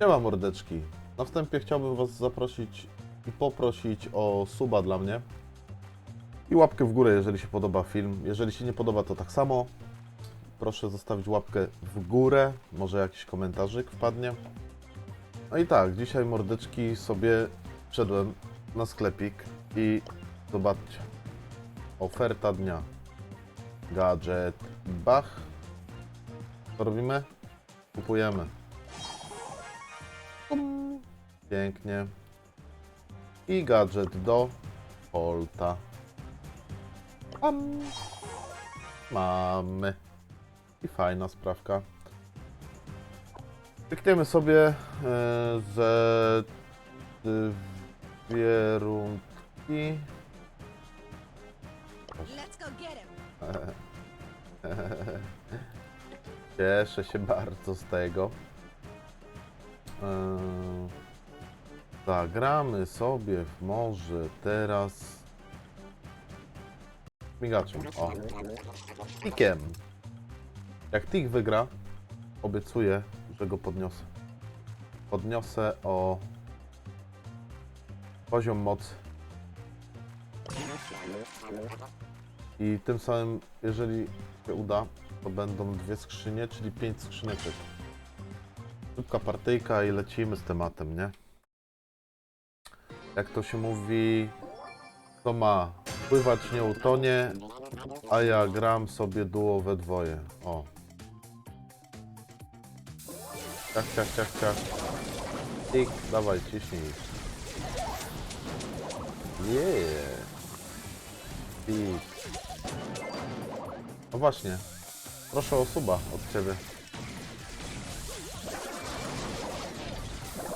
Nie ma mordeczki. Na wstępie chciałbym Was zaprosić i poprosić o suba dla mnie. I łapkę w górę, jeżeli się podoba film. Jeżeli się nie podoba, to tak samo. Proszę zostawić łapkę w górę. Może jakiś komentarzyk wpadnie. No i tak, dzisiaj mordeczki sobie wszedłem na sklepik i zobaczcie. Oferta dnia. Gadżet. Bach. Co robimy? Kupujemy. Pięknie. I gadżet do Volta. Pam. Mamy. I fajna sprawka. Klikniemy sobie e, ze dwie rundki. Cieszę się bardzo z tego. Eee, Zagramy sobie w może teraz migaczem. O. Tikiem. Jak Tik wygra, obiecuję, że go podniosę. Podniosę o poziom mocy. I tym samym, jeżeli się uda, to będą dwie skrzynie, czyli pięć skrzyneczek. Szybka partyjka i lecimy z tematem, nie? Jak to się mówi, to ma pływać nie utonie, a ja gram sobie duo we dwoje. O. Ciach, ciach, ciach, ciach. Tik, dawaj, ciśnij. Yeah. Tik. No właśnie. Proszę o suba od ciebie.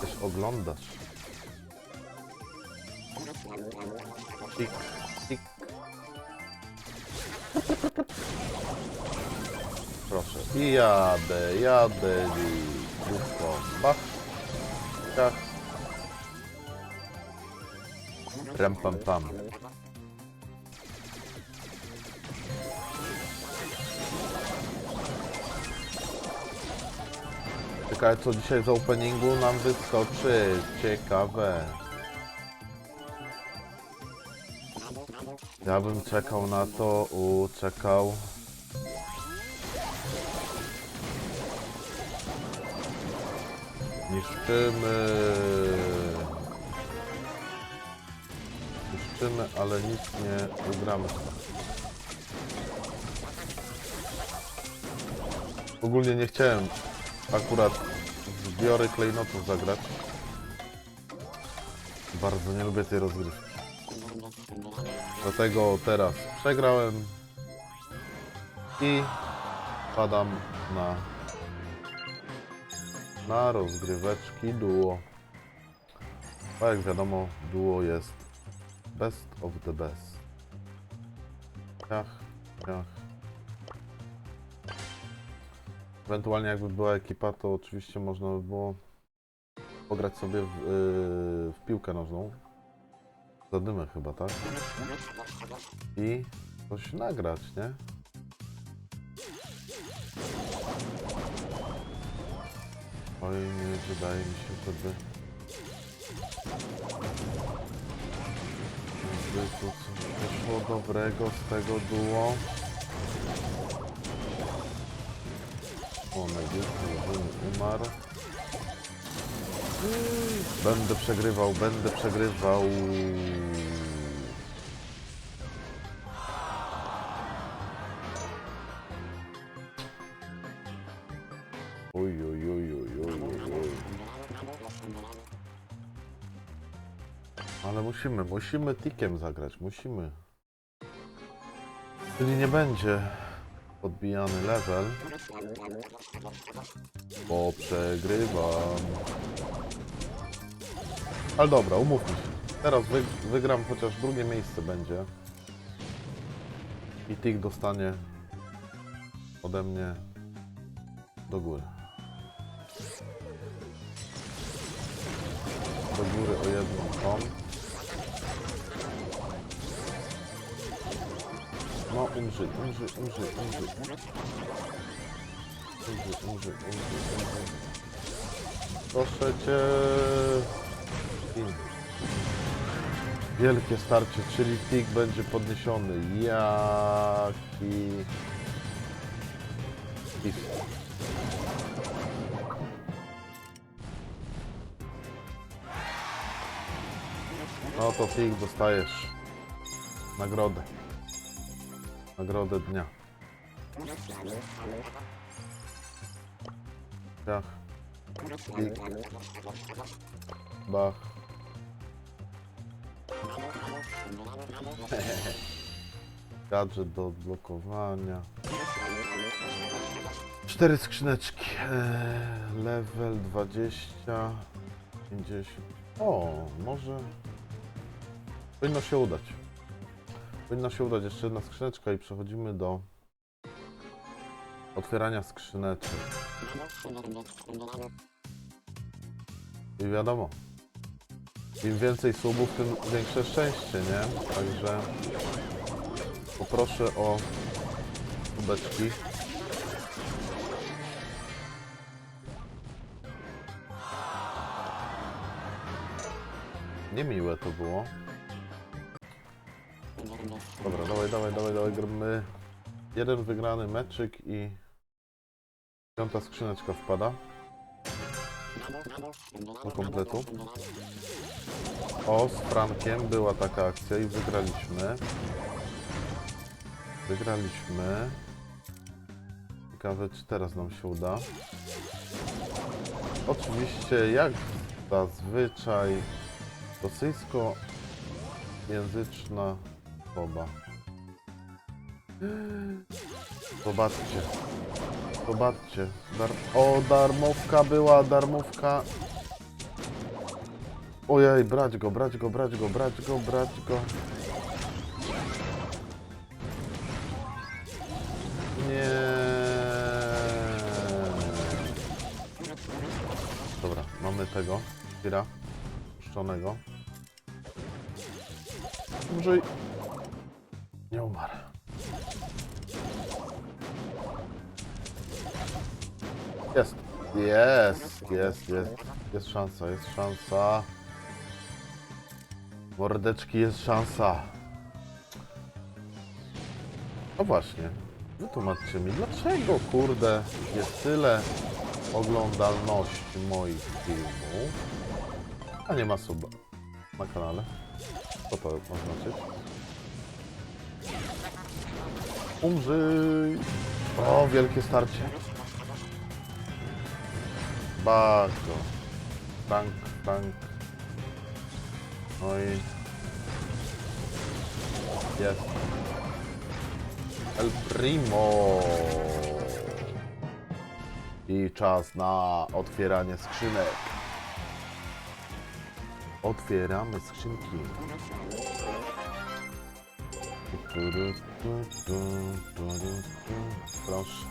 Też oglądasz. Tik, tik. Proszę. I jadę, jadę i dupką. Bach. Ciach. Ram pam pam. Ciekawe co dzisiaj z openingu nam wyskoczy. Ciekawe. Ja bym czekał na to, u czekał. Niszczymy. Niszczymy, ale nic nie ugramy. Ogólnie nie chciałem akurat zbiory klejnotów zagrać. Bardzo nie lubię tej rozgrywki. Dlatego teraz przegrałem i padam na na rozgryweczki duo. A jak wiadomo, duo jest best of the best. Ciach, ciach. Ewentualnie jakby była ekipa, to oczywiście można by było pograć sobie w, yy, w piłkę nożną. Zadymę chyba, tak? I coś nagrać, nie? Oj, nie wydaje mi się, żeby... Żeby tu coś wyszło dobrego z tego duo. O, Jurzyny umarł. Będę przegrywał, będę przegrywał. Oj, oj, oj, oj, oj, oj. Ale musimy, musimy tikiem zagrać, musimy. Czyli nie będzie podbijany level, bo przegrywam. Ale dobra, umówmy się. Teraz wy, wygram chociaż drugie miejsce będzie. I tik dostanie ode mnie do góry. Do góry o jedną. No, umrzyj, umrzyj, umrzyj, umrzyj. Umrzyj, umrzyj, umrzyj, umrzyj. Proszę cię. Wielkie starcie, czyli pik będzie podniesiony. Jaki... Pik. No to pik dostajesz. Nagrodę. Nagrodę dnia. Ciach. Pik. Bach. Gadżet do odblokowania. Cztery skrzyneczki. Eee, level 20. 50. O, może. Powinno się udać. Powinno się udać jeszcze jedna skrzyneczka i przechodzimy do otwierania skrzyneczek. I wiadomo, im więcej subów, tym większe szczęście, nie? Także poproszę o kubeczki. Niemiłe to było. Dobra, dawaj, dawaj, dawaj, dawaj, gramy. Jeden wygrany meczyk i piąta skrzyneczka wpada do kompletu. O, z Frankiem była taka akcja i wygraliśmy. Wygraliśmy. Ciekawe, czy teraz nam się uda. Oczywiście, jak zazwyczaj, rosyjskojęzyczna osoba. Zobaczcie. Zobaczcie. Dar o, darmowka była, darmowka. Ojej, brać go, brać go, brać go, brać go, brać go. Nie. Dobra, mamy tego. Tira. Puszczonego. Może... Nie umarł. Jest. Jest, jest, jest. Jest szansa, jest szansa. Mordeczki, jest szansa. No właśnie. Wytłumaczcie mi, dlaczego, kurde, jest tyle oglądalności moich filmów, a nie ma suba na kanale? Co to ma znaczyć? Umrzyj! O, wielkie starcie. Bardzo. Tank, tank. I... Jest. El Primo. I czas na otwieranie skrzynek. Otwieramy skrzynki. Proszę.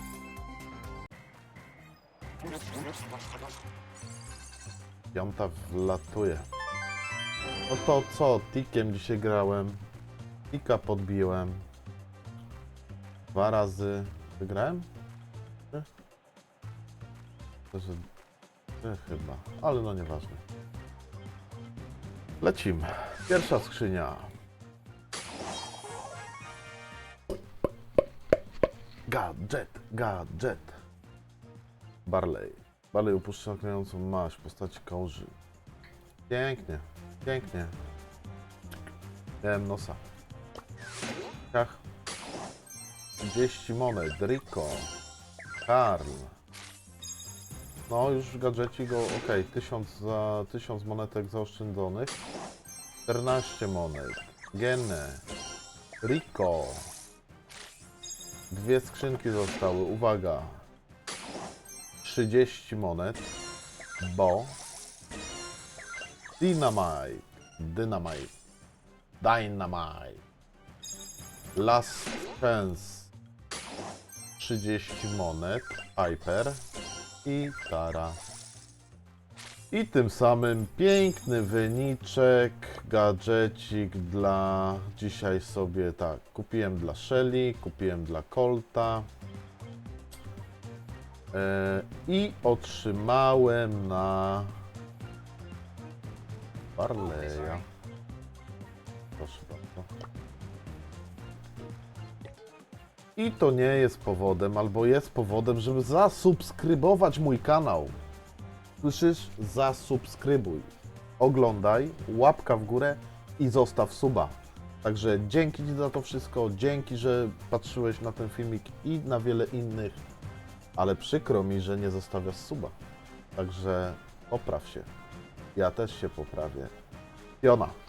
Piąta wlatuje. No to co? Tikiem dzisiaj grałem. Tika podbiłem. Dwa razy wygrałem? Trzy? Że... Trzy chyba, ale no nieważne. Lecimy. Pierwsza skrzynia. Gadżet, gadżet. Barley. Barley upuszcza klejącą maść w postaci kałuży. Pięknie, pięknie. Miałem nosa. Ciach. 30 monet. Rico. Karl. No już gadżeci go, ok, 1000 za 1000 monetek zaoszczędzonych. 14 monet. Gene. Rico. Dwie skrzynki zostały, uwaga. 30 monet. Bo. Dynamite. Dynamite. Dynamite. Last Chance 30 monet, Piper i Tara. I tym samym piękny wyniczek, gadżecik dla dzisiaj sobie tak. Kupiłem dla Shelly, kupiłem dla Colta. E, I otrzymałem na Barleya. Proszę bardzo. I to nie jest powodem, albo jest powodem, żeby zasubskrybować mój kanał. Słyszysz? Zasubskrybuj. Oglądaj, łapka w górę i zostaw suba. Także dzięki Ci za to wszystko, dzięki, że patrzyłeś na ten filmik i na wiele innych, ale przykro mi, że nie zostawiasz suba. Także popraw się. Ja też się poprawię. Fiona.